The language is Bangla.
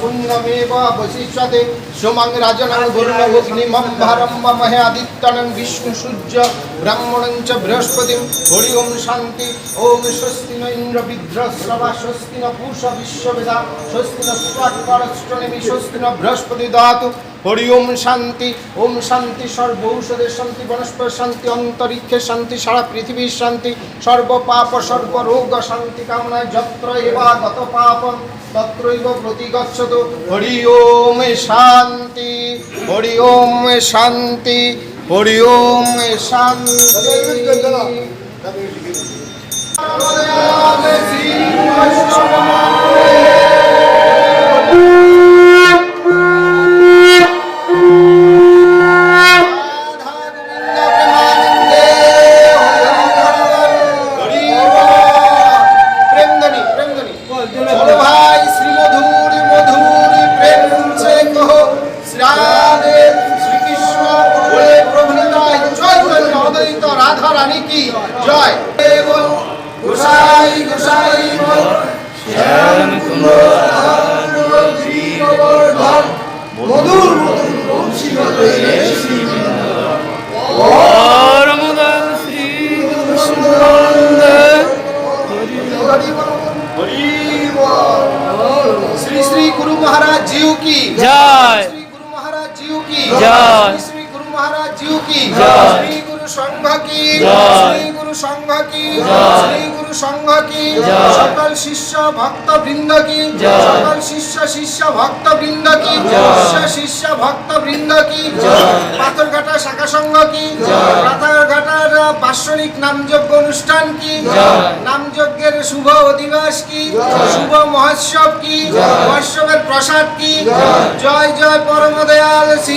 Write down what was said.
पुण्यमेव वशिष्यते सुमं राजनं गुरुणोऽग्निमं भारं ममहे आदित्यनं विष्णुसूर्य ब्राह्मणं च बृहस्पतिं हरि ओं शान्ति ॐ स्वस्ति न इन्द्रविद्रश्रवा स्वस्ति न पूषा विश्ववेदा स्वस्ति न स्वात्परस्त्रणिमि स्वस्ति न बृहस्पति दातु হরি ওম শান্তি ওম শান্তি সর্ব ঔষধের শান্তি, বনস্পতি শান্তি অন্তরিক্ষের শান্তি, সারা পৃথিবীর শান্তি সর্ব পাপ সর্ব রোগ শান্তি কামনায় যত্র এবা গত পাপম, তত্রৈব প্রতিগচ্ছতু। হরি ওম শান্তি, হরি ওম শান্তি, হরি ওম শান্তি। রাধা রানী কি? জয়। গোসাই গোসাই মধুর বংশীগত শ্রী শ্রী গুরু মহারাজ জিউ কি? জয়। শ্রী গুরু মহারাজ জিউ কি? জয়। শ্রী শ্রী গুরু মহারাজ জিউ কি? জয়। গুরু সংঘ কি। শ্রী গুরু সংঘ কি। শ্রী গুরু সংঘ কি সকল শিষ্য ভক্ত বৃন্দ কি। সকল শিষ্য শিষ্য ভক্ত বৃন্দ কি শিষ্য শিষ্য ভক্ত বৃন্দ কি পাথরঘাটা শাখা সংঘ কি পাথরঘাটার বাৎসরিক নামযজ্ঞ অনুষ্ঠান কি নামযজ্ঞের শুভ অধিবাস কি শুভ মহোৎসব কি মহোৎসবের প্রসাদ কি জয় জয় পরম দয়াল শ্রী